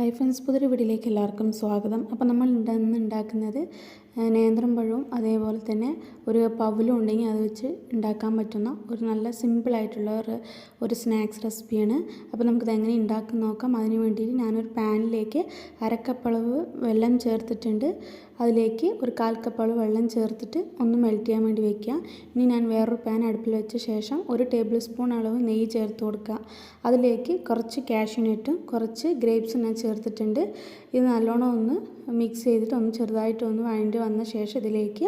Hi friends പുതിയൊരു വീഡിയോയിലേക്ക് എല്ലാവർക്കും സ്വാഗതം. അപ്പോൾ നമ്മൾ ഇന്ന് ഉണ്ടാക്കുന്നത് നേന്ത്രം പഴവും അതേപോലെ തന്നെ ഒരു പവലും ഉണ്ടെങ്കിൽ അത് വെച്ച് ഉണ്ടാക്കാൻ പറ്റുന്ന ഒരു നല്ല സിമ്പിളായിട്ടുള്ള ഒരു ഒരു സ്നാക്സ് റെസിപ്പിയാണ് അപ്പോൾ നമുക്കിത് എങ്ങനെ ഉണ്ടാക്കി നോക്കാം. അതിന് വേണ്ടിയിട്ട് ഞാനൊരു പാനിലേക്ക് അരക്കപ്പളവ് വെള്ളം ചേർത്തിട്ടുണ്ട്. അതിലേക്ക് ഒരു കാൽ കപ്പളവ് വെള്ളം ചേർത്തിട്ട് ഒന്ന് മെൽറ്റ് ചെയ്യാൻ വേണ്ടി വെക്കുക. ഇനി ഞാൻ വേറൊരു പാൻ അടുപ്പിൽ വെച്ച ശേഷം ഒരു ടേബിൾ സ്പൂൺ അളവ് നെയ്യ് ചേർത്ത് കൊടുക്കുക. അതിലേക്ക് കുറച്ച് കാഷ്യൂനട്ടും കുറച്ച് ഗ്രേപ്സും ഞാൻ ചേർത്തിട്ടുണ്ട്. ഇത് നല്ലോണം ഒന്ന് മിക്സ് ചെയ്തിട്ട് ഒന്ന് ചെറുതായിട്ട് ഒന്ന് വന്ന ശേഷം ഇതിലേക്ക്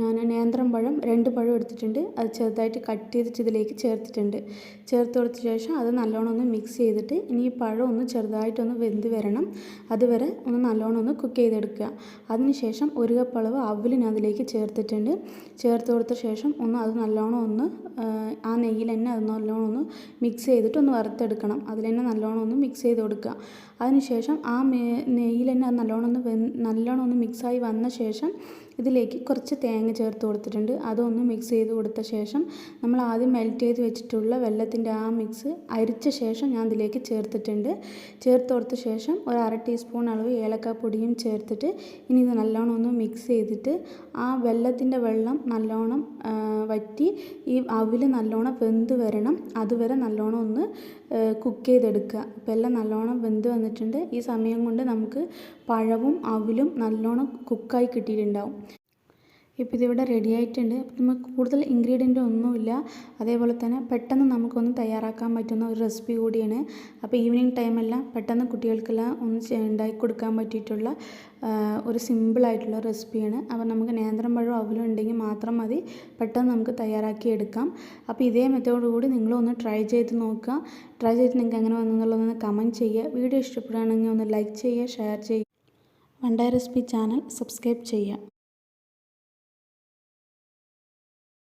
ഞാൻ നേന്ത്രം പഴം രണ്ട് പഴം എടുത്തിട്ടുണ്ട്. അത് ചെറുതായിട്ട് കട്ട് ചെയ്തിട്ട് ഇതിലേക്ക് ചേർത്തിട്ടുണ്ട്. ചേർത്ത് കൊടുത്ത ശേഷം അത് നല്ലോണം ഒന്ന് മിക്സ് ചെയ്തിട്ട് ഇനി ഈ പഴം ഒന്ന് ചെറുതായിട്ടൊന്ന് വെന്ത് വരണം. അതുവരെ ഒന്ന് നല്ലോണം ഒന്ന് കുക്ക് ചെയ്തെടുക്കുക. അതിനുശേഷം ഒരു കപ്പ് അളവ് അവൽ ഞാൻ അതിലേക്ക് ചേർത്തിട്ടുണ്ട്. ചേർത്ത് കൊടുത്ത ശേഷം ഒന്ന് അത് നല്ലോണം ഒന്ന് ആ നെയ്യിൽ തന്നെ അത് നല്ലോണം ഒന്ന് മിക്സ് ചെയ്തിട്ട് ഒന്ന് വറുത്തെടുക്കണം. അതിൽ തന്നെ നല്ലോണം ഒന്ന് മിക്സ് ചെയ്ത് കൊടുക്കുക. അതിനുശേഷം ആ നെയ്യിൽ തന്നെ അത് നല്ലോണം ഒന്ന് നല്ലോണം ഒന്ന് മിക്സായി വന്ന ശേഷം ഇതിലേക്ക് കുറച്ച് തേങ്ങ ചേർത്ത് കൊടുത്തിട്ടുണ്ട്. അതൊന്ന് മിക്സ് ചെയ്ത് കൊടുത്ത ശേഷം നമ്മൾ ആദ്യം മെൽറ്റ് ചെയ്ത് വെച്ചിട്ടുള്ള വെള്ളത്തിന്റെ ആ മിക്സ് അരിച്ച ശേഷം ഞാൻ അതിലേക്ക് ചേർത്തിട്ടുണ്ട്. ചേർത്ത് കൊടുത്ത ശേഷം ഒരു അര ടീസ്പൂൺ അളവ് ഏലക്കാപ്പൊടിയും ചേർത്തിട്ട് ഇനി ഇത് നല്ലോണം ഒന്ന് മിക്സ് ചെയ്തിട്ട് ആ വെള്ളത്തിന്റെ വെള്ളം നല്ലോണം വറ്റി ഈ അവിൽ നല്ലോണം വെന്ത് വരണം. അതുവരെ നല്ലോണം ഒന്ന് കുക്ക് ചെയ്തെടുക്കുക. അപ്പോൾ എല്ലാം നല്ലോണം വെന്ത് വന്നിട്ടുണ്ട്. ഈ സമയം കൊണ്ട് നമുക്ക് പഴവും അവിലും നല്ലോണം കുക്കായി കിട്ടിയിട്ടുണ്ടാവും. ഇപ്പോൾ ഇതിവിടെ റെഡി ആയിട്ടുണ്ട്. അപ്പോൾ നമുക്ക് കൂടുതൽ ഇൻഗ്രീഡിയന്റ് ഒന്നുമില്ല. അതേപോലെ തന്നെ പെട്ടെന്ന് നമുക്കൊന്ന് തയ്യാറാക്കാൻ പറ്റുന്ന ഒരു റെസിപ്പി കൂടിയാണ്. അപ്പോൾ ഈവനിങ് ടൈമെല്ലാം പെട്ടെന്ന് കുട്ടികൾക്കെല്ലാം ഒന്ന് ഉണ്ടാക്കി കൊടുക്കാൻ പറ്റിയിട്ടുള്ള ഒരു സിമ്പിളായിട്ടുള്ള റെസിപ്പിയാണ് അപ്പോൾ നമുക്ക് നേന്ത്രം പഴവും അവലും ഉണ്ടെങ്കിൽ മാത്രം മതി. പെട്ടെന്ന് നമുക്ക് തയ്യാറാക്കി എടുക്കാം. അപ്പോൾ ഇതേ മെത്തേഡ് കൂടി നിങ്ങളൊന്ന് ട്രൈ ചെയ്ത് നോക്കുക. ട്രൈ ചെയ്ത് നിങ്ങൾക്ക് എങ്ങനെ വന്നെന്നുള്ളതൊന്ന് കമന്റ് ചെയ്യുക. വീഡിയോ ഇഷ്ടപ്പെടുകയാണെങ്കിൽ ഒന്ന് ലൈക്ക് ചെയ്യുക ഷെയർ ചെയ്യുക. വണ്ടായ റെസിപ്പി ചാനൽ സബ്സ്ക്രൈബ് ചെയ്യുക.